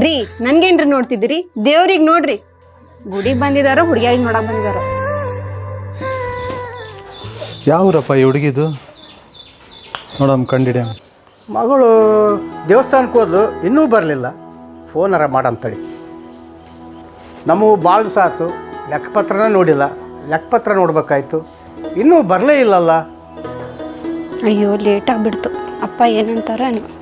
ರೀ ನನ್ಗೇನ್ರಿ ನೋಡ್ತಿದ್ದೀರಿ? ದೇವ್ರಿಗೆ ನೋಡ್ರಿ. ಗುಡಿಗೆ ಬಂದಿದಾರ ಹುಡುಗಿಯಾಗಿ ನೋಡಕ್ ಬಂದಿದಾರ? ಯಾವ್ರಪ್ಪ ಈ ಹುಡುಗಿದು? ನೋಡಮ್ ಕಂಡಿಡ್ಯಾಮ ಮಗಳು ದೇವಸ್ಥಾನಕ್ಕೆ ಹೋದ್ಲು ಇನ್ನೂ ಬರಲಿಲ್ಲ. ಫೋನರ ಮಾಡಂತೇಳಿ ನಮಗೂ ಭಾಳ ದಿವಸ ಆಯ್ತು ಲೆಕ್ಕಪತ್ರನ ನೋಡಿಲ್ಲ. ಲೆಕ್ಕಪತ್ರ ನೋಡ್ಬೇಕಾಯ್ತು. ಇನ್ನೂ ಬರಲೇ ಇಲ್ಲಲ್ಲ. ಅಯ್ಯೋ ಲೇಟ್ ಆಗಿಬಿಡ್ತು. ಅಪ್ಪ ಏನಂತಾರ ಏನೋ.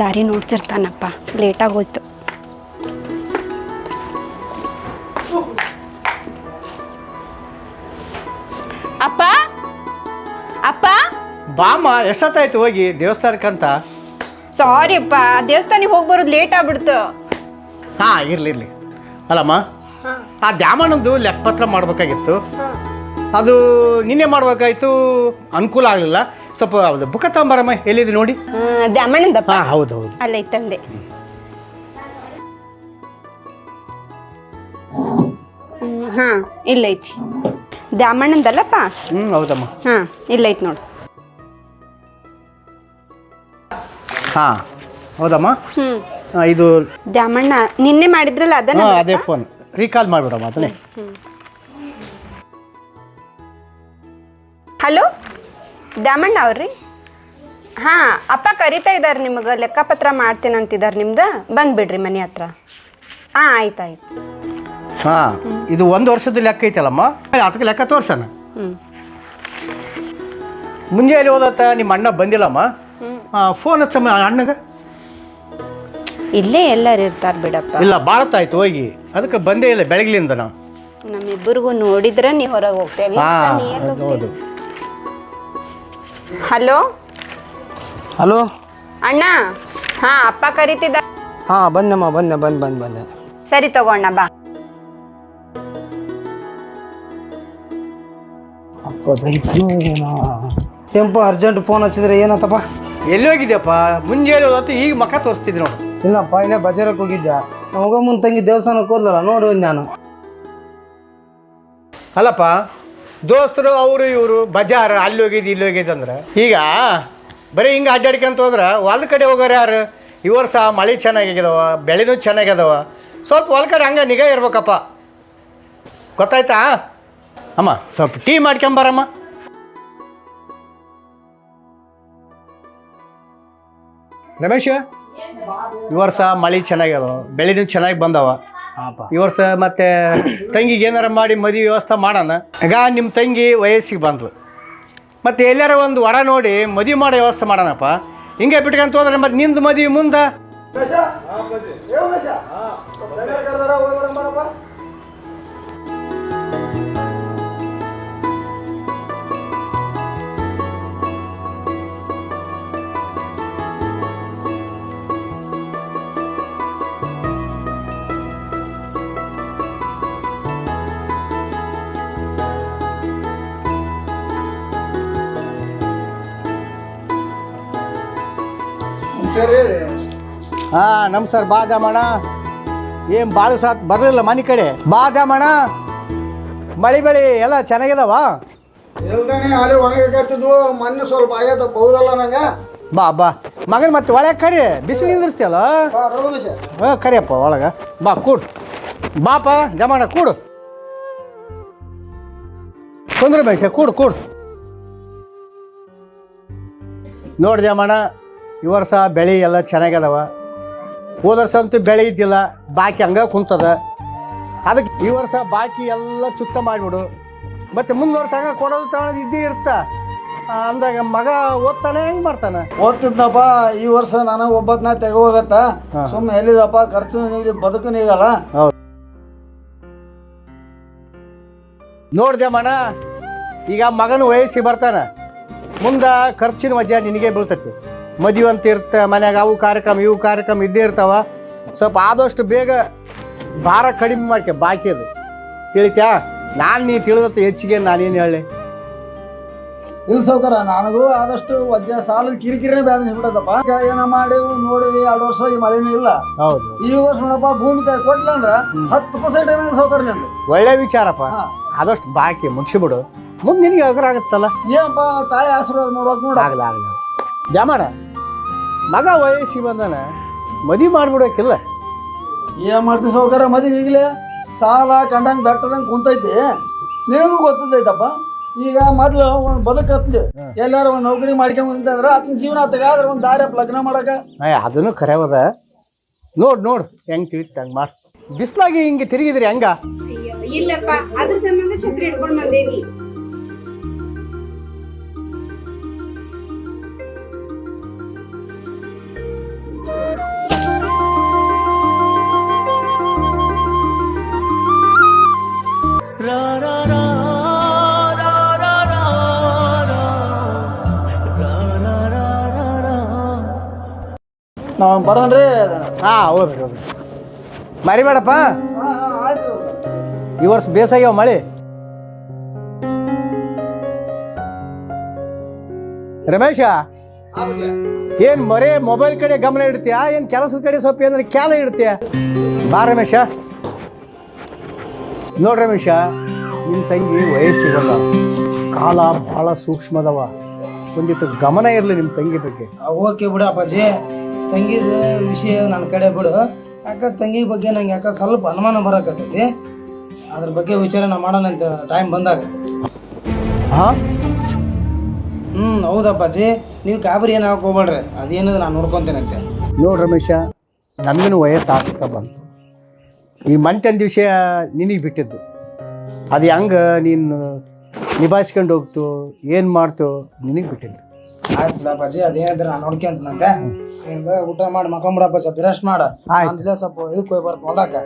ದಾರಿ ನೋಡ್ತಿರ್ತಾನಪ್ಪ. ಲೇಟಾಗಿ ಹೋಯ್ತು ಅಪ್ಪ? ಅಪ್ಪ? ಬಾಮ ಎಷ್ಟೊತ್ತಾಯ್ತು ಹೋಗಿ ದೇವಸ್ಥಾನಕ್ಕಂತ? ಸಾರಿ ಅಪ್ಪ ದೇವಸ್ಥಾನಿಗೆ ಹೋಗಿ ಬರೋದು ಲೇಟ್ ಆಗ್ಬಿಡ್ತು. ಹಾ ಇರ್ಲಿ ಇರ್ಲಿ. ಅಲ್ಲಮ್ಮ ಆ ದ್ಯಾಮಣ್ಣಂದು ಲೆಕ್ಕಪತ್ರ ಮಾಡಬೇಕಾಗಿತ್ತು. ಅದು ನಿನ್ನೆ ಮಾಡಬೇಕಾಯ್ತು ಅನುಕೂಲ ಆಗಲಿಲ್ಲ. ಸ್ವಲ್ಪ ಹೌದು ಬುಕ್ಕ ತಗೊಂಬರಮ್ಮ ಎಲ್ಲಿದೆ ನೋಡಿ. ದ್ಯಾಮಣ್ಣಂದಪ್ಪ ಹಾಂ ಹೌದು ಹೌದು. ಅಲ್ಲೇ ತಂದೆ ಹಾ ಇಲ್ಲೈತಿ ದ್ಯಾಮಣ್ಣಂದಲ್ಲಪ್ಪ ಹ್ಞೂ ಹೌದಮ್ಮ. ಹಾ ಇಲ್ಲೈತಿ ನೋಡು. ಹಾಂ ಹೌದಮ್ಮ. ಹ್ಮ್. ಆ, ಇದು ದ್ಯಾಮಣ್ಣ ನಿನ್ನೆ ಮಾಡಿದ್ರಲ್ಲ ಅದನ್ನ ಹಾಂ ಅದೇ ಫೋನ್ ರೀಕಾಲ್ ಮಾಡಿಬಿಡಮ್ಮ ಅದನ್ನೇ. ಹಲೋ ದ್ಯಾಮಣ್ಣ ಅವ್ರಿ? ಹಾ ಅಪ್ಪ ಕರಿತಾ ಇದ್ದಾರೆ ನಿಮಗೆ ಲೆಕ್ಕಪತ್ರ ಮಾಡ್ತೀನಿ ಅಂತಿದ್ದಾರೆ ನಿಮ್ದು. ಬಂದ್ಬಿಡ್ರಿ ಮನೆ ಹತ್ರ. ಹಾಂ ಆಯ್ತು ಆಯ್ತು. ಹಾಂ ಇದು ಒಂದು ವರ್ಷದ ಲೆಕ್ಕ ಐತಲ್ಲಮ್ಮ? ಅದಕ್ಕೆ ಲೆಕ್ಕ ತೋರ್ಸಣ. ಹ್ಞೂ ಮುಂಜಾನೆ ಹೋದತ್ತ? ನಿಮ್ಮ ಅಣ್ಣ ಬಂದಿಲ್ಲಮ್ಮ? ಫೋನ್ ಹಚ್ಚಮ್ಮ ಅಣ್ಣಗೆ. ಇಲ್ಲೇ ಎಲ್ಲರೂ ಇರ್ತಾರೆ ಬಿಡಪ್ಪ. ಇಲ್ಲ ಬಾಳತ್ತಾಯ್ತು ಹೋಗಿ. ಅದಕ್ಕೆ ಬಂದೇ ಇಲ್ಲ ಬೆಳಗ್ಲಿಂದ ನಾವು ನಮ್ಮಿಬ್ಬರಿಗೂ ನೋಡಿದ್ರೆ ನೀವು ಹೊರಗೆ ಹೋಗ್ತೇವೆ ಹಾಂ ಹೌದು. ಹಲೋ? ಹಲೋ? ಅಣ್ಣ? ಹಾ ಅಪ್ಪ ಕರೀತಿದ್ದ ಹಾ ಬಂದಮ್ಮ ಬನ್ನ ಬಂದು ಬಂದು ಬಂದೆ ಸರಿ ತಗೋಣ ಬಾ. ಟೆಂಪೋ ಅರ್ಜೆಂಟ್ ಫೋನ್ ಹಚ್ಚಿದ್ರೆ ಏನತ್ತಪ್ಪ ಎಲ್ಲಿ ಹೋಗಿದ್ಯಪ್ಪ? ಮುಂಜಾನೆ ಹೋದತ್ತು ಈಗ ಮಕ್ಕ ತೋರಿಸ್ತಿದ್ರು ನೋಡು. ಇಲ್ಲಪ್ಪ ಇಲ್ಲೇ ಬಜಾರಕ್ಕೆ ಹೋಗಿದ್ದೆ. ನಮ್ಮ ಹೋಗೋ ಮುಂದೆ ತಂಗಿ ದೇವಸ್ಥಾನಕ್ಕೆ ಹೋದಲ್ಲ ನೋಡಿ ನಾನು. ಅಲ್ಲಪ್ಪ ದೋಸ್ತರು, ಅವರು, ಇವರು, ಬಜಾರ್, ಅಲ್ಲಿ ಹೋಗಿದ್ದು, ಇಲ್ಲಿ ಹೋಗಿದ್ದು ಅಂದ್ರೆ. ಈಗ ಬರೀ ಹಿಂಗೆ ಅಡ್ಡಾಡ್ಕೊಂತ ಹೋದ್ರೆ ಹೊಲದ ಕಡೆ ಹೋಗೋರು ಯಾರು? ಇವರು ಸಹ ಮಳೆ ಚೆನ್ನಾಗಿದಾವ, ಬೆಳೆನೂ ಚೆನ್ನಾಗ್ಯದವ ಸ್ವಲ್ಪ ಹೊಲ ಕಡೆ ಹಂಗೆ ನಿಗಾ ಇರ್ಬೇಕಪ್ಪ. ಗೊತ್ತಾಯ್ತಾ? ಅಮ್ಮ, ಸ್ವಲ್ಪ ಟೀ ಮಾಡ್ಕೊಂಬರಮ್ಮ ರಮೇಶ, ಈ ವರ್ಷ ಮಳೆ ಚೆನ್ನಾಗ್ಯದವ ಬೆಳೆನೂ ಚೆನ್ನಾಗಿ ಬಂದವ. ಈ ವರ್ಷ ಮತ್ತೆ ತಂಗಿಗೆ ಏನಾರ ಮಾಡಿ ಮದುವೆ ವ್ಯವಸ್ಥೆ ಮಾಡೋಣ. ಈಗ ನಿಮ್ಮ ತಂಗಿ ವಯಸ್ಸಿಗೆ ಬಂದ್ಲು. ಮತ್ತೆ ಎಲ್ಲಾರ ಒಂದು ವರ ನೋಡಿ ಮದುವೆ ಮಾಡೋ ವ್ಯವಸ್ಥೆ ಮಾಡೋಣಪ್ಪ. ಹಿಂಗೆ ಬಿಟ್ಕೊಂತ ಹೋದ್ರೆ ಮತ್ತೆ ನಿಂದು ಮದುವೆ ಮುಂದೆ? ಹಾಂ ನಮ್ ಸರ್ ಬಾ ಏನ್ ಏನು ಭಾಳ ಸಾತ್ ಬರಲಿಲ್ಲ ಮನೆ ಕಡೆ? ಬಾ ಮಳಿ ಮಳೆ ಬೆಳೆ ಎಲ್ಲ ಚೆನ್ನಾಗಿದಾವ ಎಲ್ದಣಿ ಅಲ್ಲಿ ಒಣಗಾಕತ್ತಿದ್ವು ಮೊನ್ನೆ ಸ್ವಲ್ಪ ಆಗೈತಪ್ಪ ಹೌದಲ್ಲ ನಂಗೆ? ಬಾ ಬಾ. ಮಗನ ಮತ್ತೆ ಒಳಗೆ ಕರಿ ಬಿಸಿಲು ನಿಂದಿರ್ಸ್ತಿಯಲ್ಲ? ಹಾಂ ಕರಿಯಪ್ಪ ಒಳಗೆ. ಬಾ ಕೂಡು. ಬಾಪ ಜಮಾಣ ಕೂಡು. ಕುಂದ್ರ ಬೇಷ ಕೂಡು ಕೂಡು. ನೋಡಿ ಜಮಾಣ ಈ ವರ್ಷ ಬೆಳೆ ಎಲ್ಲ ಚೆನ್ನಾಗದವ ಹೋದ ವರ್ಷ ಅಂತೂ ಬೆಳೆ ಇದ್ದಿಲ್ಲ ಬಾಕಿ ಹಂಗೆ ಕುಂತದ. ಅದಕ್ಕೆ ಈ ವರ್ಷ ಬಾಕಿ ಎಲ್ಲ ಚುತ್ತ ಮಾಡಿಬಿಡು. ಮತ್ತೆ ಮುಂದೆ ವರ್ಷ ಹಂಗ ಕೊಡೋದು ತಗೊಳೋದು ಇದ್ದೇ ಇರ್ತ. ಅಂದಾಗ ಮಗ ಓದ್ತಾನೆ ಹೆಂಗೆ ಮಾಡ್ತಾನೆ? ಓದ್ತಿದ್ನಪ್ಪ ಈ ವರ್ಷ ನಾನು ಒಬ್ಬತ್ನ ತೆಗೋಗತ್ತ. ಸುಮ್ಮನೆ ಎಲ್ಲಿದಪ್ಪ ಖರ್ಚು ನೀಲಿ ಬದುಕು ನೀಗಲ್ಲ ಹೌದು. ನೋಡ್ದೆ ಮಣ ಈಗ ಮಗನ ವಯಸ್ಸಿಗೆ ಬರ್ತಾನೆ. ಮುಂದೆ ಖರ್ಚಿನ ವಜಾ ನಿನಗೆ ಬೀಳ್ತೈತಿ. ಮದುವೆ ಅಂತ ಇರ್ತ ಮನ್ಯಾಗ ಅವು ಕಾರ್ಯಕ್ರಮ ಇವು ಕಾರ್ಯಕ್ರಮ ಇದ್ದೇ ಇರ್ತಾವ. ಸ್ವಲ್ಪ ಆದಷ್ಟು ಬೇಗ ಭಾರ ಕಡಿಮೆ ಮಾಡ್ಕೆ ಬಾಕಿ ಅದು. ತಿಳಿತ್ಯಾ? ನಾನು ನೀ ತಿಳಿದತ್ತ ಹೆಚ್ಚಿಗೆ ನಾನೇನು ಹೇಳಿ ಇಲ್ಲ ಸೌಕರ ನನಗೂ ಆದಷ್ಟು ವಜ್ಜ ಸಾಲದ ಕಿರಿಕಿರಿನೇ ಈಗ ಏನ ಮಾಡಿ ನೋಡಿದ್ವಿ ಎರಡು ವರ್ಷ ಈ ಮಳೆನೂ ಇಲ್ಲ. ಹೌದು. ಈ ವರ್ಷ ನೋಡಪ್ಪ ಭೂಮಿ ತಾಯಿ ಕೊಟ್ಲ ಅಂದ್ರ ಹತ್ತು ಪರ್ಸೆಂಟ್ ಏನಾಗ ಸೌಕರ್ಯ ನಿಂದು. ಒಳ್ಳೆ ವಿಚಾರಪ್ಪ. ಹಾ. ಆದಷ್ಟು ಬಾಕಿ ಮುಗಿಸಿಬಿಡು ಮುಂದೆ ನಿನಗೆ ಅಗ್ರ ಆಗುತ್ತಲ್ಲ? ಏನಪ್ಪ ತಾಯಿ ಆಶೀರ್ವಾದ ನೋಡೋಕ್ ನೋಡ. ಆಗಲ್ಲ ಆಗಲ್ಲ ಜಾಮಣ ಮಗ ವಯಸ್ಸಿಗೆ ಬಂದಾನ ಮದುವೆ ಮಾಡ್ಬಿಡೋಕಿಲ್ಲ. ಏನು ಮಾಡ್ತೀವಿ ಸಾವುಕಾರ ಮದುವೆ ಈಗಲೇ? ಸಾಲ ಕಂಡಂಗೆ ಬೆಟ್ಟದಂಗೆ ಕುಂತೈತಿ. ನಿನಗೂ ಗೊತ್ತದೈತಪ್ಪ ಈಗ ಮೊದ್ಲು ಒಂದು ಬದುಕತ್ಲಿ ಎಲ್ಲಾರು ಒಂದು ನೌಕರಿ ಮಾಡ್ಕೊಂಬಂತಂದ್ರೆ ಅದನ್ನ ಜೀವನ ಆದ್ರೆ ಒಂದು ದಾರಿ ಲಗ್ನ ಮಾಡಕ. ಅಯ್ಯ ಅದನ್ನು ಖರೇವದ ನೋಡ್ ನೋಡು ಹೆಂಗ್ ತಿಳಿತ ಹಂಗ ಮಾಡಿ. ಬಿಸ್ಲಾಗಿ ಹಿಂಗೆ ತಿರುಗಿದ್ರಿ ಹಂಗ? ಇಲ್ಲಪ್ಪ. ಅದ್ರ ಸಂಬಂಧ ಛತ್ರಿ ಹಿಡ್ಕೊಂಡು ಬಂದೇನಿ. ನಾವು ಬರೋಣ್ರಿ ಹಾಂ ಹೋಗ್ರಿ ಹೋಗ್ರಿ ಮರಿಬೇಡಪ್ಪ ಈ ವರ್ಷ ಬೇಸಾಗ್ಯಾವ ಮಳೆ? ರಮೇಶ ಏನ್ ಮರೆ ಮೊಬೈಲ್ ಕಡೆ ಗಮನ ಇಡ್ತೀಯಾ? ಏನ್ ಕೆಲಸದ ಕಡೆ ಸ್ವಲ್ಪ ಏನಾರ ಕ್ಯಾಲ ಇಡ್ತೀಯ? ಬಾ ರಮೇಶ. ನೋಡ್ರಿ ರಮೇಶ ನಿಮ್ಮ ತಂಗಿ ವಯಸ್ಸಿಗಲ್ಲ. ಕಾಲ ಬಹಳ ಸೂಕ್ಷ್ಮದವ. ಒಂದಿತ್ತು ಗಮನ ಇರಲಿ ನಿಮ್ಮ ತಂಗಿ ಬಗ್ಗೆ. ಓಕೆ ಬಿಡು ಅಪ್ಪಾಜಿ. ತಂಗಿದ ವಿಷಯ ನನ್ನ ಕಡೆ ಬಿಡು. ಯಾಕ ತಂಗಿ ಬಗ್ಗೆ ನಂಗೆ ಯಾಕ ಸ್ವಲ್ಪ ಅನುಮಾನ ಬರಕತ್ತೈತಿ? ಅದ್ರ ಬಗ್ಗೆ ವಿಚಾರಣೆ ಮಾಡೋಣ ಅಂತ ಟೈಮ್ ಬಂದಾಗ. ಹಾ? ಹ್ಞೂ ಹೌದಪ್ಪಾಜಿ. ನೀವು ಕಾಬರಿ ಏನು ಹೋಗ್ಬೇಡ್ರಿ. ಅದೇನು ನಾನು ನೋಡ್ಕೊತೇನಂತೆ. ನೋಡ್ ರಮೇಶ ನನ್ನ ವಯಸ್ಸು ಆಗ್ತಾ ಬಂತು. ಈ ಮಂಟನ್ ವಿಷಯ ನಿನಗೆ ಬಿಟ್ಟಿದ್ದು. ಅದು ಹೆಂಗೆ ನೀನು ನಿಭಾಯಿಸ್ಕೊಂಡು ಹೋಗ್ತು ಏನು ಮಾಡ್ತು ನಿನಗೆ ಬಿಟ್ಟಿದ್ದು. ಆಯ್ತಲ್ಲ ಅಪ್ಪಾಜಿ ಅದೇನಿದ್ರೆ ನಾನು ನೋಡ್ಕೊಂತಂತೆ ಊಟ ಮಾಡಿ ಮಕ್ಕಂಬಿಡಪ್ಪ ಸ್ವಲ್ಪ ರೆಸ್ಟ್ ಮಾಡ. ಆಯ್ತು. ಸ್ವಲ್ಪ ಇದಕ್ಕೆ ಹೋಗಿ ಬರ್ತು ಹೊಲಕ್ಕ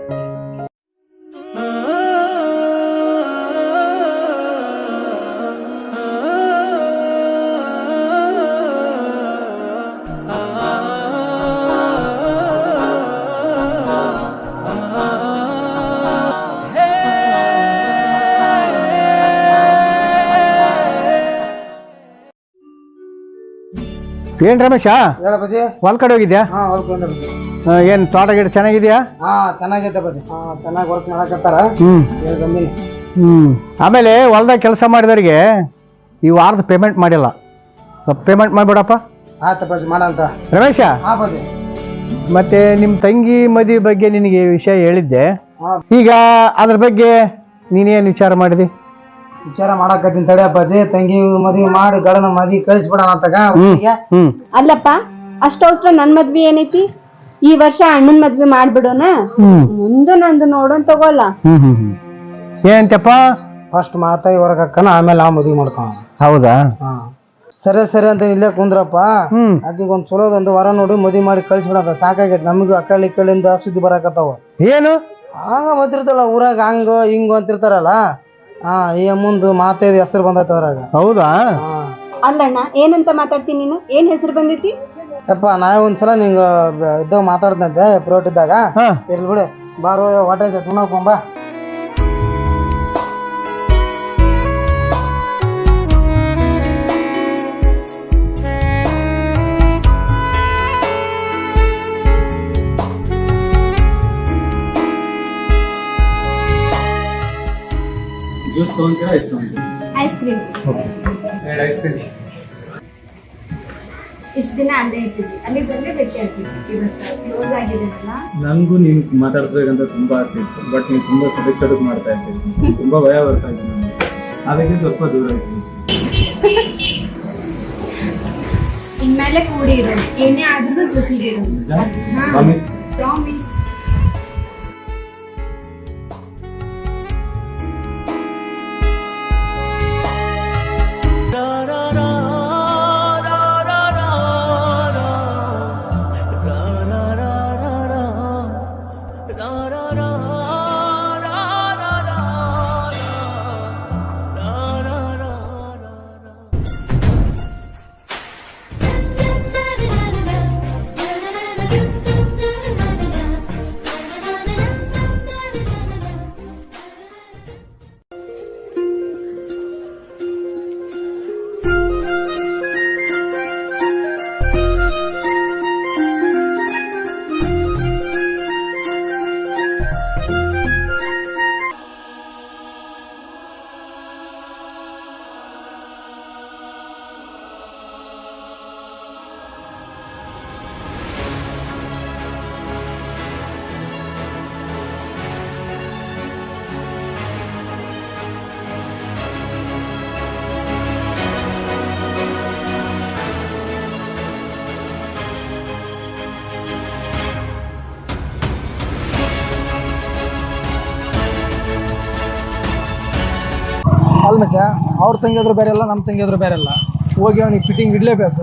ಏನು ರಮೇಶ? ಬಜಿ ಹೊಲ್ ಕಡೆ ಹೋಗಿದ್ಯಾ? ಹಾಂ ಏನು ತೋಟ ಗಿಡ ಚೆನ್ನಾಗಿದ್ಯಾ? ಹಾಂ ಚೆನ್ನಾಗೈತೆ ಬಜಿ ಹಾಂ ಚೆನ್ನಾಗಿ ವರ್ಕ್ ಮಾಡಕತ್ತಾರ. ಹ್ಞೂ ಆಮೇಲೆ ಹೊಲ್ದಾಗ ಕೆಲಸ ಮಾಡಿದವ್ರಿಗೆ ಈ ವಾರದ ಪೇಮೆಂಟ್ ಮಾಡಿಲ್ಲ. ಸ್ವಲ್ಪ ಪೇಮೆಂಟ್ ಮಾಡ್ಬಿಡಪ್ಪ. ಆಯ್ತು ಮಾಡಂತ ರಮೇಶ? ಹಾಂ ಬಜಿ ಮತ್ತೆ ನಿಮ್ಮ ತಂಗಿ ಮದುವೆ ಬಗ್ಗೆ ನಿನಗೆ ವಿಷಯ ಹೇಳಿದ್ದೆ. ಹಾಂ. ಈಗ ಅದ್ರ ಬಗ್ಗೆ ನೀನೇನು ವಿಚಾರ ಮಾಡಿದಿ? ವಿಚಾರ ಮಾಡಾಕತ್ತೀನಿ ತಡೆ ಅಪ್ಪಾಜಿ. ತಂಗಿ ಮದ್ವಿ ಮಾಡಿ ಗಡನ ಮದ್ವಿ ಕಳಿಸ್ಬಿಡೋಣ ಅಂತಗ ಅಲ್ಲಪ್ಪ ಅಷ್ಟ ಅವಸರ ನನ್ ಮದ್ವಿ ಏನೈತಿ? ಈ ವರ್ಷ ಅಣ್ಣನ್ ಮದ್ವಿ ಮಾಡ್ಬಿಡೋಣ? ಮುಂದೆ ನಂದು ನೋಡೋಣ ತಗೋಲ್ಲ. ಏನಂತಪ್ಪ? ಫಸ್ಟ್ ಮಾತಾ ಹೊರಗೆ ಹಾಕನ ಆಮೇಲೆ ಆ ಮದ್ವಿ ಮಾಡ್ತಾವ ಹೌದಾ? ಹಾ. ಸರಿ ಸರಿ ಅಂತ ಇಲ್ಲೇ ಕುಂದ್ರಪ್ಪ. ಅದ್ನ ಚಲೋ ಒಂದು ಚಲೋದೊಂದು ವರ ನೋಡಿ ಮದ್ವಿ ಮಾಡಿ ಕಳಿಸ್ಬಿಡತ್ತ ಸಾಕಾಗೈತೆ ನಮಗೂ ಅಕ್ಕಳಿ ಕಡೆಯಿಂದ ಸುದ್ದಿ ಬರಾಕತ್ತಾವ. ಏನು? ಹಂಗ ಬಂದಿರ್ತಲ್ಲ ಊರಾಗ ಹಂಗ ಹಿಂಗ ಅಂತಿರ್ತಾರಲ್ಲ. ಹಾ ಈ ಮುಂದೆ ಮಾತೇದು ಹೆಸರು ಬಂದೈತೆ ಅದ್ರಾಗ. ಹೌದಾ? ಹಾ. ಅಲ್ಲಣ್ಣ ಏನಂತ ಮಾತಾಡ್ತೀನಿ ನೀನು? ಏನ್ ಹೆಸರು ಬಂದೈತಿ? ಅಪ್ಪ ನಾ ಒಂದ್ಸಲ ನಿಂಗೆ ಇದ್ದಾಗ ಮಾತಾಡ್ದಂತೆ ಪ್ರೋಟ್ ಇದ್ದಾಗ. ಹಾಂ. ಇರ್ಲಿ ಬಿಡು. ಬಾರೋ ಹೊಟ್ಟೆ ತುಣಕೊಂಬ ಜ್ಯೂಸ್ ತಗೊಂತೀರಾ ಐಸ್ ತೊಗೊಂತೀರಾ ಐಸ್ ಕ್ರೀಮ್ ಎರಡು ಐಸ್ ಕ್ರೀಮ್ ಇಷ್ಟ ದಿನ ಅಲ್ಲೇ ಇರ್ತಿದ್ವಿ ಅಲ್ಲಿ ಬಂದ್ರೆ ಭೇಟಿ ಇವತ್ತು ಕ್ಲೋಸ್ ಆಗಿದೆನಲ್ಲ ನನಗೂ ನೀನು ಮಾತಾಡ್ಬೇಕಂತ ತುಂಬಾ ಆಸೆ ಇತ್ತು. ಬಟ್ ನೀನು ತುಂಬಾ ಸಡಕ್ ಸಡಕ್ ಮಾಡ್ತಾ ಇರ್ತೀನಿ ತುಂಬಾ ಭಯ ಬರ್ತಾ ನನಗೆ ಅದಕ್ಕೆ ಸ್ವಲ್ಪ ದೂರ ಇನ್ಮೇಲೆ ಕೂಡಿ ಇರೋದು. ಏನೇ ಆದ್ರೂ Promise? ಪ್ರಾಮಿಸ್. ಮಚ್ಚ ಅವ್ರ ತಂಗಿದ್ರು ಬೇರೆ ಅಲ್ಲ ನಮ್ಮ ತಂಗಿದ್ರು ಬೇರೆ ಅಲ್ಲ ಹೋಗಿ ಅವ್ನಿಗೆ ಫಿಟ್ಟಿಂಗ್ ಇಡ್ಲೇಬೇಕು.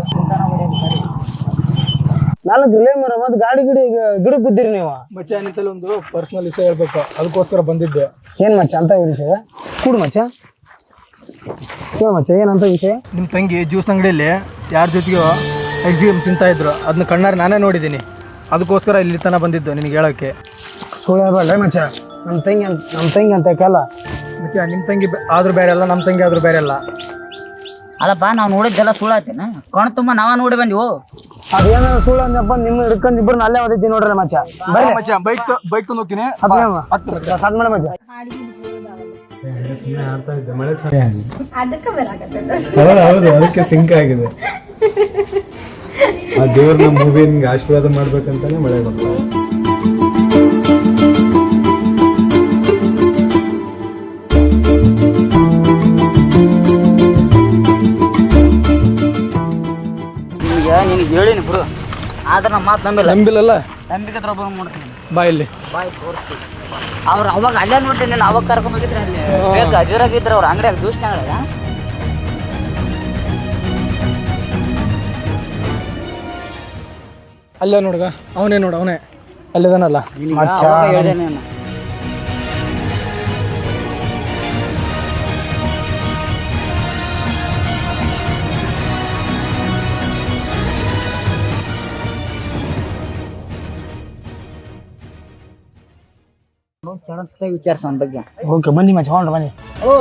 ನಾಲ್ಕು ರಿಲೇ ಮರ ಮತ್ತೆ ಗಾಡಿ ಗಿಡಿ ಗಿಡಕ್ಕೆ ಬಿದ್ದಿರಿ ನೀವು? ಮಚ್ಚ ನಿಂತಲ್ಲಿ ಒಂದು ಪರ್ಸನಲ್ ವಿಷಯ ಹೇಳ್ಬೇಕು. ಅದಕ್ಕೋಸ್ಕರ ಬಂದಿದ್ದೆ. ಏನು ಮಚ್ಚ ಅಂತ ವಿಷಯ? ಕೂಡು ಮಚ್ಚ. ಏನು ಮಚ್ಚ ಏನಂತ ವಿಷಯ? ನಿಮ್ಮ ತಂಗಿ ಜ್ಯೂಸ್ ಅಂಗಡಿಯಲ್ಲಿ ಯಾರ ಜೊತೆಗೋ ಕ್ರೀಮ್ ತಿಂತಾ ಇದ್ರು. ಅದನ್ನ ಕಣ್ಣಾರೆ ನಾನೇ ನೋಡಿದ್ದೀನಿ ಅದಕ್ಕೋಸ್ಕರ ಇಲ್ಲಿ ತನಕ ಬಂದಿದ್ದು ನಿನಗೆ ಹೇಳೋಕ್ಕೆ. ಸುಳ್ಳು ಹೇಳ್ಬೇಡ ಮಚ್ಚ. ನಮ್ಮ ತಂಗಿ ಅಂತ ನಮ್ಮ ತಂಗಿ ಅಂತ ಕೇಳ. ಮಚ್ಚ ನಿಮ್ಮ ತಂಗಿ ಬೆ- ಆದ್ರೂ ಬೇರೆ ಅಲ್ಲ ನಮ್ಮ ತಂಗಿ ಆದ್ರೂ ಬೇರೆ ಅಲ್ಲ. ಅಲ್ಲಪ್ಪ ನಾವು ನೋಡಿದ್ದೆಲ್ಲ ಸುಳ್ಳಾತೇನ ಕಣ್ ತುಂಬ ನಾವ ನೋಡಿ ಬಂದಿವು ಅದೇನೋ ಸುಳ್ಳು ಅಂದಪ್ಪ ನಿಮ್ಮ ಹಿಡ್ಕೊಂಡು ಇಬ್ಬರು ಅಲ್ಲೇ ಓದಿದ್ದೀನಿ ನೋಡ್ರಿ ಮಚ್ಚ. ಬರ್ರಿ. ಮಚ್ಚ ಬೈಕ್ ಬೈಕ್ ತಂದು ಹೋಗ್ತೀನಿ. ಸ್ಟಾರ್ಟ್ ಮಾಡಿ ಮಚ್ಚ. ಅದಕ್ಕೆ ಬರಾಕತ್ತದ. ಹೌದು ಹೌದು ಅದಕ್ಕೆ ಸಿಂಕ್ ಆಗಿದೆ. ಆ ದೇವ್ರನ್ನ ಮೂವಿ ನಿಮ್ಗೆ ಆಶೀರ್ವಾದ ಮಾಡ್ಬೇಕಂತಾನೆ ಮಳೆ ಬಂತು. ಹೇಳಿನಿ ಬಿಡು ಆದ್ರೆ ನಮ್ಮ ಮಾತು ನಂಬಿಲ್ಲ. ನಂಬಿಲ್ಲಲ್ಲ? ನಂಬಿಕೆ ಒಬ್ಬರು ಮಾಡ್ತೀನಿ ಬಾ ಇಲ್ಲಿ. ಬಾಯ್ ತೋರಿಸ್ತೀವಿ ಅವ್ರು ಅವಾಗ ಅಲ್ಲೇ ನೋಡ್ತೀನಿ ಅವಾಗ ಕರ್ಕೊಂಡೋಗಿದ್ರೆ ಅಲ್ಲಿ. ಬೇಗ ಅದಿರಾಗಿದ್ರೆ ಅವ್ರ ಅಂಗಡಿಯಾಗ ಜ್ಯೂಸ್ ಅಲ್ಲೇ ನೋಡ್ಗ ಅವನೇ ನೋಡು ಅವನೇ. ಅಲ್ಲಿದಾನಲ್ಲ? ಹೇಳಿದೆ ನೀನು. ವಿಚಾರಿಸ ಅವನ ಬಗ್ಗೆ. ಓಕೆ ಬನ್ನಿ ಮಚ್ಚ ಹೊಂಡ್ರ ಬನ್ನಿ. ಓ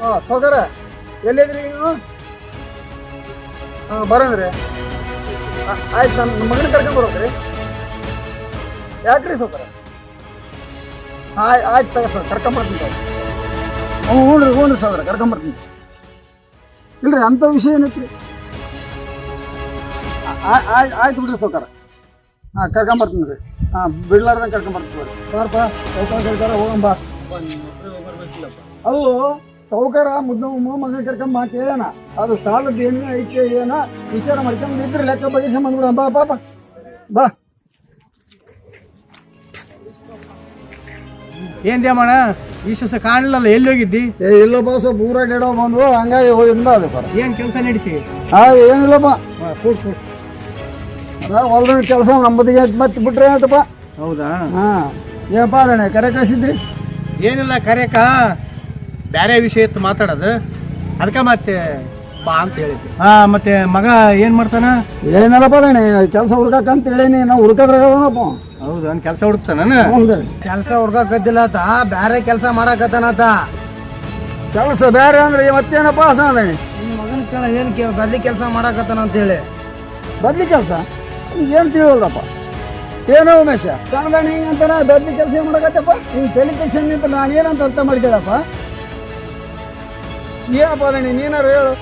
ಹಾಂ ಸೋದರ ಎಲ್ಲಿದ್ರಿ ನೀವು? ಹಾಂ ಬರೋದ್ರಿ ಆಯ್ತು ನಮ್ಮ ಮಗನ ಕರ್ಕೊಂಡ್ ಬರೋದ್ರಿ ಯಾಕ್ರಿ ಸೋದರ ಆಯ್ ಆಯ್ತು ತಗೋ ಸರ್ ಕರ್ಕೊಂಬರ್ತೀನಿ ಹ್ಞೂ ಹ್ಞೂ ರೀ ಹ್ಞೂ ರೀ ಸೌಕರ ಕರ್ಕೊಂಬರ್ತೀನಿ ಇಲ್ರಿ ಅಂಥ ವಿಷಯ ಏನೈತ್ರಿ? ಆಯ್ತು ಆಯ್ತು ಬಿಡ್ರಿ ಸೌಕರ ಹಾಂ ಕರ್ಕೊಂಬರ್ತೀನಿ ರೀ. ಹಾಂ ಬಿಡ್ಲಾರ್ದಂಗೆ ಕರ್ಕೊಂಬರ್ತೀನಿ ಬಾರಪ್ಪ ಕರ್ಕಾರ ಹೋಗಂಬ ಅವು ಸೌಕರ ಮುದ್ದ ಮಗನ ಕರ್ಕೊಂಡ್ ಮಾತು ಹೇಳೋಣ ಅದು ಸಾಲದ ಏನು ಐತೆ ಏನ ವಿಚಾರ ಮಾಡ್ಕೊಂಡು ಇದ್ರೆ ಲೆಕ್ಕ ಬಗೆಸ ಬಂದ್ಬಿಡ. ಬಾ ಪಾಪ ಬಾ. ಏನ್ ದೇಮಣ್ಣ ಈ ದಿವಸ ಕಾಣಲಿಲ್ಲ ಎಲ್ಲಿ ಹೋಗಿದ್ದಿ? ಏ ಇಲ್ಲಪ್ಪ ಸ್ವಲ್ಪ ಊರಾಗ ಇಡೋ ಬಂದ್ವು ಹಂಗಾಗಿ ಹೋಗಿಂದ ಅದು ಬರ ಏನ್ ಕೆಲಸ ನಡೆಸಿ? ಆ ಏನಿಲ್ಲಪ್ಪ. ಕೂಡ್ ಕೂಡ್ ಅದ ಹೊಲ್ದ ಕೆಲಸ ನಮ್ಮದಿಗೆ ಮತ್ತೆ ಬಿಟ್ರೆ ಆಯ್ತಪ್ಪ ಹೌದಾ? ಹಾಂ ಏನಪ್ಪ ಅದಣ್ಣ ಕರೆ ಕಳಿಸಿದ್ರಿ ಏನಿಲ್ಲ ಕರೆಕ ಬೇರೆ ವಿಷಯ ಇತ್ತು ಮಾತಾಡೋದು. ಅದಕ್ಕೆ ಮತ್ತೆ ಬಾ ಅಂತ ಹೇಳಿದ್ವಿ ಹಾ ಮತ್ತೆ ಮಗ ಏನ್ ಮಾಡ್ತಾನ? ಏನಿಲ್ಲಪ್ಪ ಅದಣ್ಣ ಕೆಲಸ ಹುಡ್ಕಂತ ಹೇಳೀನಿ ನಾವು ಹುಡ್ಕದ್ರಾಗಪ್ಪ ಹೌದು ಅವ್ನ ಕೆಲಸ ಹುಡುಕ್ತಾನ ಹೌದು ಕೆಲಸ ಹುಡ್ಕತ್ತಿಲ್ಲ ಆತ ಬೇರೆ ಕೆಲಸ ಮಾಡಕತ್ತಾನತ ಕೆಲಸ ಬೇರೆ ಅಂದ್ರೆ ಮತ್ತೇನಪ್ಪ ಅದಣ್ಣ ನಿನ್ನ ಮಗನ ಕೇಳ ಏನ್ ಬದ್ಲಿ ಕೆಲಸ ಮಾಡಕತ್ತಾನ ಅಂತ ಹೇಳಿ. ಬದ್ಲಿ ಕೆಲಸ? ಏನು ತಿಳಿಯೋದಪ್ಪ ಏನೋ ಉಮೇಶ? ಚಂದಣ್ಣ ಹಿಂಗಂತಾನ ದೊಡ್ಡ ಕೆಲಸ ಏನು ಮಾಡಕತ್ತಪ್ಪ? ಹಿಂಗೆ ಟೆಲಿಕೇಶನ್ ಕೆಲಸ ನಿಂತ ನಾನು ಏನಂತ ಅರ್ಥ ಮಾಡ್ಕೊಳಪ್ಪ ಏನಪ್ಪ ಅದಣ್ಣ ನೀನಾರು ಹೇಳು.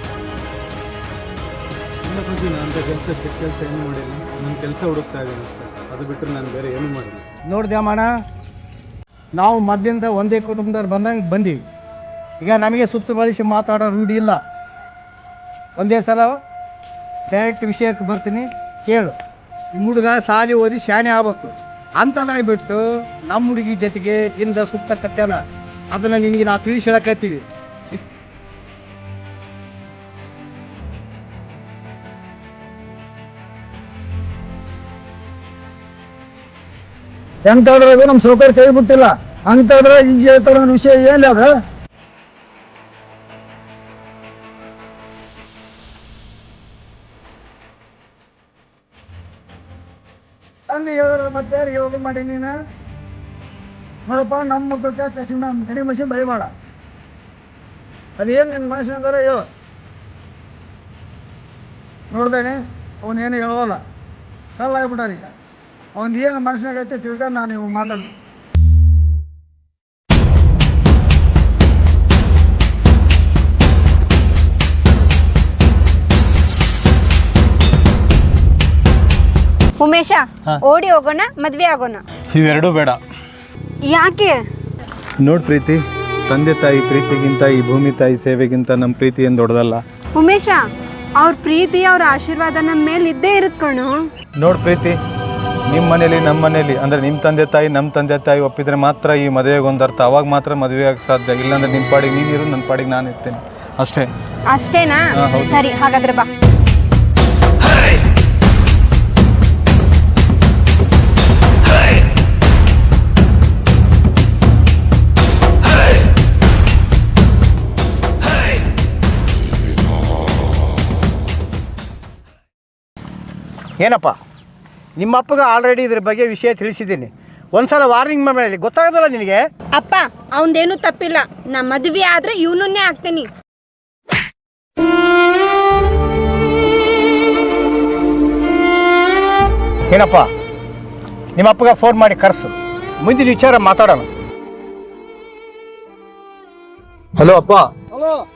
ಅಂತ ಕೆಲಸ ಕೆಟ್ಟ ಕೆಲಸ ಏನು ಮಾಡಿಲ್ಲ. ನನ್ನ ಕೆಲಸ ಹುಡುಕ್ತಾ ಇದ್ದೀನಿ ಅಷ್ಟೇ. ಅದು ಬಿಟ್ಟರೆ ನಾನು ಬೇರೆ ಏನು ಮಾಡಿಲ್ಲ. ನೋಡ್ದ್ಯಾಮಣ್ಣ ನಾವು ಮೊದಲಿಂದ ಒಂದೇ ಕುಟುಂಬದವ್ರು ಬಂದಂಗೆ ಬಂದೀವಿ. ಈಗ ನಮಗೆ ಸುತ್ತು ಬಳಸಿ ಮಾತಾಡೋ ರೂಢಿ ಇಲ್ಲ. ಒಂದೇ ಸಲ ಡೈರೆಕ್ಟ್ ವಿಷಯಕ್ಕೆ ಬರ್ತೀನಿ ಕೇಳು. ನಿಮ್ಮ ಹುಡುಗ ಸಾಲಿ ಓದಿ ಶಾನೆ ಆಗ್ಬೇಕು. ಅಂತಂದ್ರೆ ಬಿಟ್ಟು ನಮ್ಮ ಹುಡುಗಿ ಜೊತೆಗೆ ಇಂದ ಸುತ್ತ ಕತ್ತಲ್ಲ ಅದನ್ನು ನಿನಗೆ ನಾವು ತಿಳಿಸಿ ಹೇಳಕತ್ತೀವಿ ನಮ್ಮ ಸೌಕರ್ಯ ಕೈ ಬಿಟ್ಟಿಲ್ಲ ಅಂತಾದ್ರೆ ಈಗ ಹೇಳ್ತಾರ ವಿಷಯ ಏನಿಲ್ಲ ಅದ ಅಲ್ಲಿ ಮತ್ತೆ ಯೋಗ ಮಾಡಿ ನೀನು? ನೋಡಪ್ಪ ನಮ್ಮ ಮಕ್ಕಳ ಕಸಿ ನಮ್ಮ ಗಡಿ ಮಷಿನ್ ಬೈಬೇಡ. ಅದೇನು ನಿನ್ನ ಮನುಷ್ಯನ ಅಂದ್ರೆ ಹೇಳು ನೋಡ್ದೇನೆ, ಅವನೇನು ಹೇಳೋಲ್ಲ. ಕಲ್ಲ ಆಗ್ಬಿಟ್ಟಾರ ಈಗ ಅವ್ನು ಏನು ಮನುಷ್ಯನಾಗ ಐತೆ ತಿಳ್ಕೊಂಡು ನಾನು ಇವಾಗ ಮಾತಾಡ ಉಮೇಶ ಓಡಿ ಹೋಗೋಣ ಮದ್ವೆ ಆಗೋಣ? ಇವೆರಡೂ ಬೇಡ. ಯಾಕೆ? ನೋಡ್ ಪ್ರೀತಿ ತಂದೆ ತಾಯಿ ಪ್ರೀತಿಗಿಂತ ಈ ಭೂಮಿ ತಾಯಿ ಸೇವೆಗಿಂತ ನಮ್ಮ ಪ್ರೀತಿ ಏನು ದೊಡ್ಡದಲ್ಲ? ಉಮೇಶ ಅವ್ರ ಪ್ರೀತಿ ಅವ್ರ ಆಶೀರ್ವಾದ ನಮ್ಮ ಮೇಲೆ ಇದ್ದೇ ಇರುತ್ತ ಕಣು. ನೋಡ್ ಪ್ರೀತಿ ನಿಮ್ಮ ಮನೇಲಿ ನಮ್ಮ ಮನೇಲಿ ಅಂದರೆ ನಿಮ್ಮ ತಂದೆ ತಾಯಿ ನಮ್ಮ ತಂದೆ ತಾಯಿ ಒಪ್ಪಿದ್ರೆ ಮಾತ್ರ ಈ ಮದುವೆಗೆ ಒಂದು ಅರ್ಥ ಅವಾಗ ಮಾತ್ರ ಮದುವೆ ಆಗಕ್ಕೆ ಸಾಧ್ಯ. ಇಲ್ಲಾಂದ್ರೆ ನಿಮ್ಮ ಪಾಡಿಗೆ ನೀನಿರು ನನ್ನ ಪಾಡಿಗೆ ನಾನು ಇರ್ತೇನೆ. ಅಷ್ಟೇ. ಅಷ್ಟೇನಾ? ಹಾ, ಹೌದು. ಸರಿ ಹಾಗಾದ್ರೆ ಬಾ. ಏನಪ್ಪ? ನಿಮ್ಮ ಅಪ್ಪಗೆ ಆಲ್ರೆಡಿ ಇದ್ರ ಬಗ್ಗೆ ವಿಷಯ ತಿಳಿಸಿದ್ದೀನಿ. ಒಂದ್ಸಲ ವಾರ್ನಿಂಗ್ ಮಾಡಿ ಗೊತ್ತಾಗದಲ್ಲ ನಿನಗೆ? ಅಪ್ಪ ಅವಂದೇನು ತಪ್ಪಿಲ್ಲ. ನಾ ಮದುವೆ ಆದ್ರೆ ಇವನನ್ನೇ ಆಗ್ತೀನಿ ಏನಪ್ಪ? ನಿಮ್ಮ ಅಪ್ಪಗೆ ಫೋನ್ ಮಾಡಿ ಕರೆಸು. ಮುಂದಿನ ವಿಚಾರ ಮಾತಾಡೋಣ. ಹಲೋ ಅಪ್ಪ. ಹಲೋ.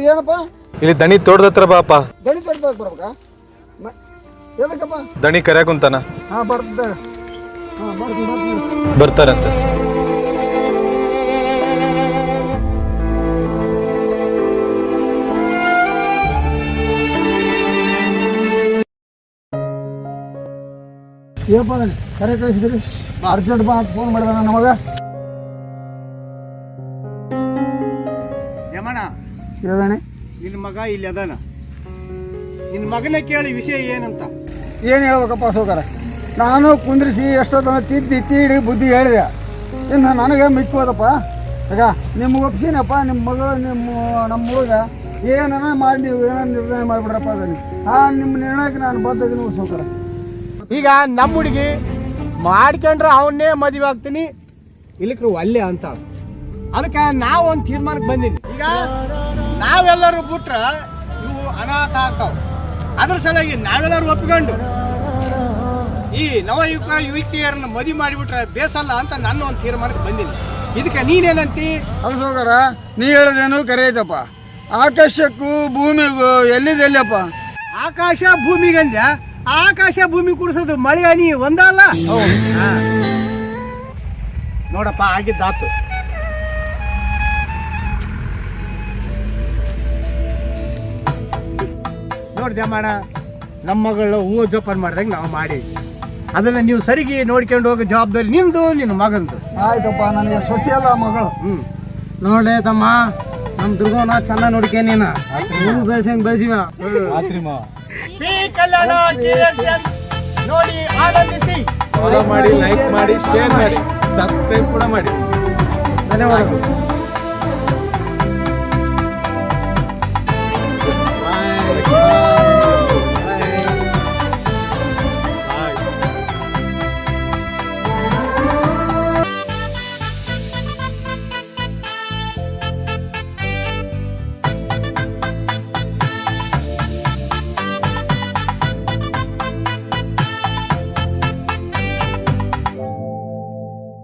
ಏನಪ್ಪ? ಇಲ್ಲಿ ದಣಿ ತೋಟದ ಹತ್ರ ಬಾಪ ದಣಿ ತಡ್ದಾಗ ಬರ್ಬೇಕಾ? ಮ- ಎದಕ್ಕಪ್ಪ? ದಣಿ ಕರ್ಯಾಕುಂತಾನ ಹಾಂ ಬರ್ತಾರಂತ ಹಾಂ ಬರ್ತೀನಿ ಬರ್ತೀನಿ. ಬರ್ತಾರಂತೆ. ಏನಪ್ಪ ಅದನ್ನ ಕರೆ ಕಳಿಸಿದ್ರಿ? ಅರ್ಜೆಂಟ್ ಬಾ ಅಂತ ಫೋನ್ ಮಾಡಿದ ನಮಗ ಯಮಣ ಕೇಳಣೆ ನಿನ್ನ ಮಗ ಇಲ್ಲಿ ಅದಾನ. ನಿನ್ನ ಮಗನ ಕೇಳಿ ವಿಷಯ ಏನಂತ? ಏನು ಹೇಳ್ಬೇಕಪ್ಪ ಸೌಕರ ನಾನು ಕುಂದ್ರಿಸಿ ಎಷ್ಟೊತ್ತ ತಿದ್ದಿ, ತೀಡಿ, ಬುದ್ಧಿ ಹೇಳಿದೆ. ಇನ್ನು ನನಗೆ ಮಿಕ್ಕೋದಪ್ಪ. ಈಗ ನಿಮ್ಗೆ ಒಪ್ಸಿನಪ್ಪ, ನಿಮ್ಮ ಮಗಳು, ನಿಮ್ಮ, ನಮ್ಮ ಹುಡುಗ ಏನನ ಮಾಡಿ ನೀವು ಏನೋ ನಿರ್ಣಯ ಮಾಡಿಬಿಡ್ರಪ್ಪ ಅದನ್ನು. ಆ ನಿಮ್ಮ ನಿರ್ಣಯಕ್ಕೆ ನಾನು ಬದ್ಧದಿನ ಸೌಕರ ಈಗ ನಮ್ಮ ಹುಡುಗಿ ಮಾಡ್ಕೊಂಡ್ರೆ ಅವನ್ನೇ ಮದುವೆ ಆಗ್ತೀನಿ. ಇಲ್ಲಿಕ್ರು ಅಲ್ಲೇ ಅಂತ. ಅದಕ್ಕೆ ನಾವು ಒಂದು ತೀರ್ಮಾನಕ್ಕೆ ಬಂದೀನಿ. ಈಗ ನಾವೆಲ್ಲರೂ ಬಿಟ್ರೆ ಇವು ಅನಾಥ ಆಗ್ತಾವ. ಅದ್ರ ಸಲುವಾಗಿ ನಾವೆಲ್ಲರೂ ಒಪ್ಕೊಂಡು ಈ ನವಯುವಕ ಯುವಕಿಯರನ್ನು ಮದುವೆ ಮಾಡಿಬಿಟ್ರೆ ಬೇಸಲ್ಲ ಅಂತ ನಾನು ಒಂದು ತೀರ್ಮಾನಕ್ಕೆ ಬಂದಿಲ್ಲ ಇದಕ್ಕೆ ನೀನೇನಂತಿ? ಅಲ್ಸೋಗರ ನೀ ಹೇಳೋದೇನು ಕರೆ ಐತಪ್ಪ. ಆಕಾಶಕ್ಕೂ ಭೂಮಿಗೂ ಎಲ್ಲಿದೆಲ್ಲಪ್ಪ ಆಕಾಶ ಭೂಮಿಗಂದ್ಯ? ಆಕಾಶ ಭೂಮಿ ಕುಡಿಸೋದು ಮಳೆ ಹನಿ ಒಂದಲ್ಲ. ನೋಡಪ್ಪ ಆಗಿದ್ದಾತು. ನೋಡ್ದೆ ಮಾಡ ನಮ್ಮ ಮಗಳು ಹೂವು ಜೋಪಾನ ಮಾಡ್ದಂಗೆ ನಾವು ಮಾಡಿ ಅದನ್ನ ನೀವು ಸರಿಗೆ ನೋಡ್ಕೊಂಡು ಹೋಗೋ ಜವಾಬ್ದಾರಿ ನಿಂದು ನಿನ್ನ ಮಗಂದು. ಆಯ್ತಪ್ಪ ನನಗೆ ಸೊಸೆ ಅಲ್ಲ ಮಗಳು. ಹ್ಞೂ ನೋಡೇ ತಮ್ಮ ನಮ್ಮ ದುರ್ಗನ ಚೆನ್ನಾಗಿ ನೋಡ್ಕೆ ನೀನು. ಹೂವು ಬೆಳೆಸಂಗೆ ಬೆಳೆಸಿವ. ನೋಡಿ ಆನಂದಿಸಿ. ಫಾಲೋ ಮಾಡಿ ಲೈಕ್ ಮಾಡಿ ಶೇರ್ ಮಾಡಿ ಸಬ್ಸ್ಕ್ರೈಬ್ ಕೂಡ ಮಾಡಿ. ಧನ್ಯವಾದಗಳು.